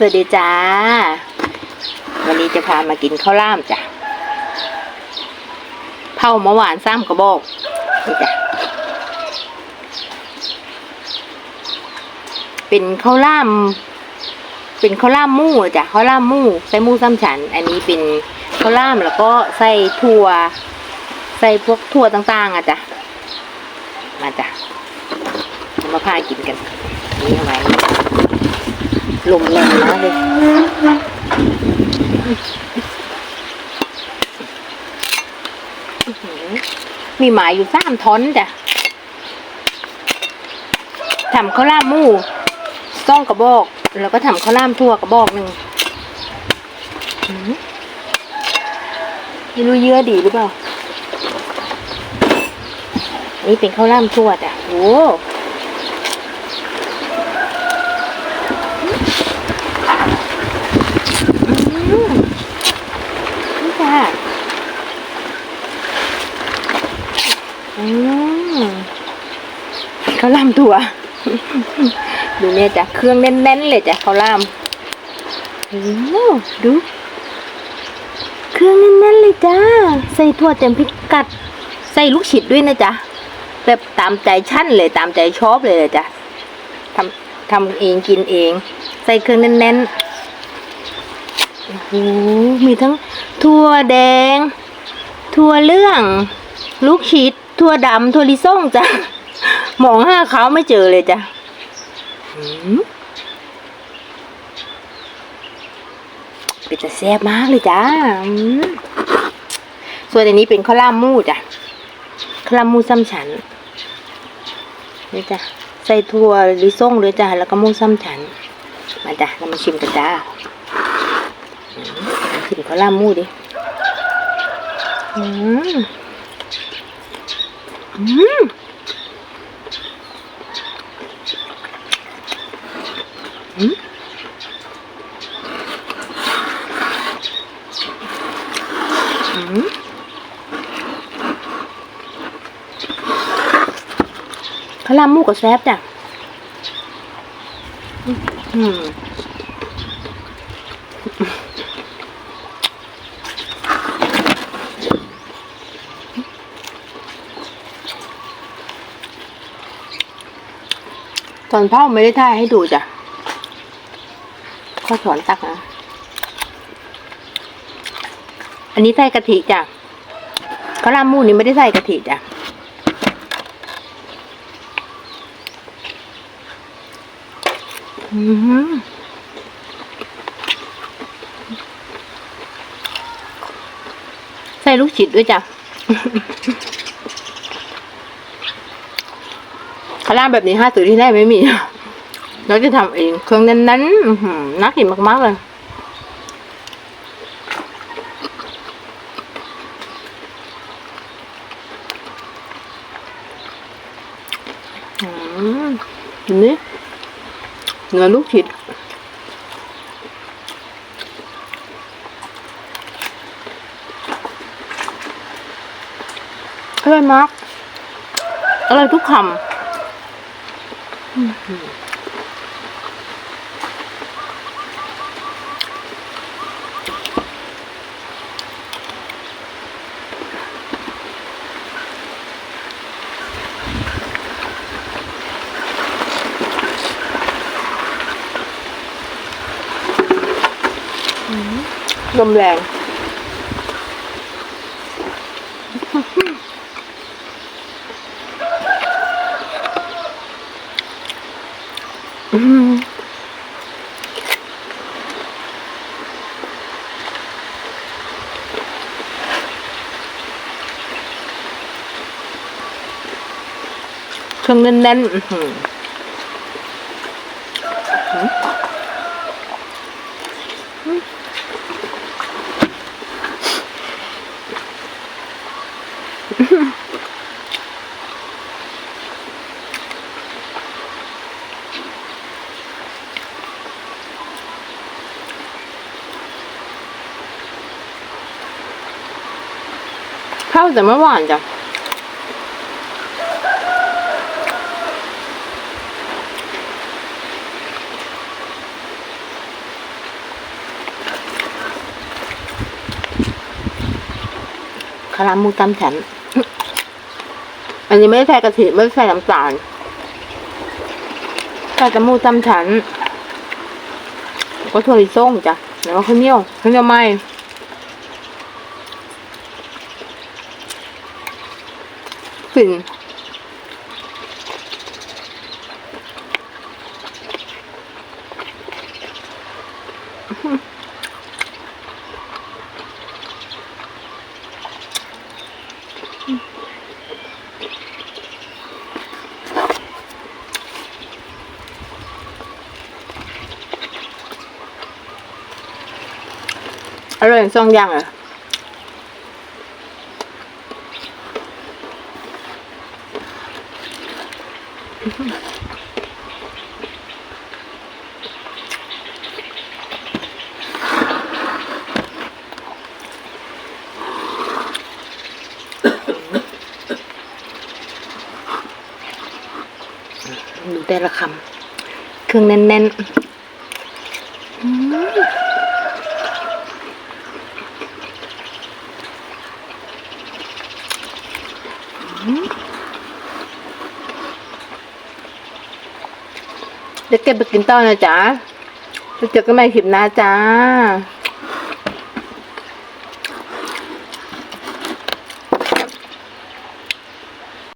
สวัสดีจ้า วันนี้จะพามากินข้าวล่ามจ้ะเผาเมื่อวานซ้ำกระบอกนี่จ้ะเป็นข้าวล่าม เป็นข้าวล่ามมู่จ้ะข้าวล่ามมู่ใส่มู่ซ้ำฉัน อันนี้เป็นข้าวล่ามแล้วก็ใส่ถั่ว ใส่พวกถั่วต่างๆอะจ้ะมาจ้ะเอามาพากินกันนี่เอาไว้ ลมแรงมากเลยมีหมายอยู่สามท้อนจ้ะทำข้าวล่ามหมูซ่องกระบอก แล้วก็ทำข้าวล่ามทั่วกระบอกหนึ่งไม่รู้เยื่อดีหรือเปล่า นี่เป็นข้าวล่ามทั่วจ้ะโอ้มนี่จ้ะอืมข้าวล่ามถั่ว ดูเนี่ยจ้ะเครื่องแน่นๆเลยจ้ะข้าวล่ามโอ้ดู เครื่องแน่นๆเลยจ้า ใส่ถั่วเต็มพิกัด ใส่ลูกฉิดด้วยนะจ๊ะแบบตามใจชั่นเลยตามใจชอบเลยเลยจ้ะทำทำเองกินเอง ใส่เครื่องแน่นๆโอ้โหมีทั้งถั่วแดง ถั่วเหลือง ลูกชิดถั่วดำถั่วลิซ่งจ้ะมองห้าเขาไม่เจอเลยจ้ะอืม เป็นจะแซ่บมากเลยจ้าส่วนอันนี้เป็นข้าวล่ามมูจ้ะคลามูซ้ำฉันนี่จ้ะใส่ถั่วลิซ่งเลยจ้ะแล้วก็มูซ้ำฉัน มาจ้ะเรามาชิมกันจ้าชิมข้าวลามมูดิอืมอืมอืมอืม ข้าวหลามูกับแซบจ้ะอืมตอนเผาไม่ได้ถ่ายให้ดูจ้ะข้อสอนตักนะ อันนี้ใส่กะทิจ้ะข้าวหลามูนี่ไม่ได้ใส่กะทิจ้ะอืมใส่ลูกชิดด้วยจ้ะข้าวล่างแบบนี้ห้าซื้อที่ไหนไม่มี เราจะทำเอง เครื่องนั้นๆน่ากินมากๆเลย อืม นี่เนื้อลูกชิดอร่อยมากอร่อยทุกคำ ลมแรง อืมเครื่องแน่นๆ ข้าวแต่ไม่หวานจ้ะคารามูตำฉัน อันนี้ไม่ใส่กะทิไม่ใส่น้ำตาลใส่ตะมูตำฉัน ก็ถั่วลิสงจ้ะแล้วก็ข้าวเหนียวข้าวเหนียวไม่ ฟินอร่อยสองอย่างอ่ ดูแต่ละคำเครื่องแน่นๆอืม เดี๋ยวเก็บไปกินต่อนะจ๊ะแล้วเจอกันใหม่คลิปหน้าจ้า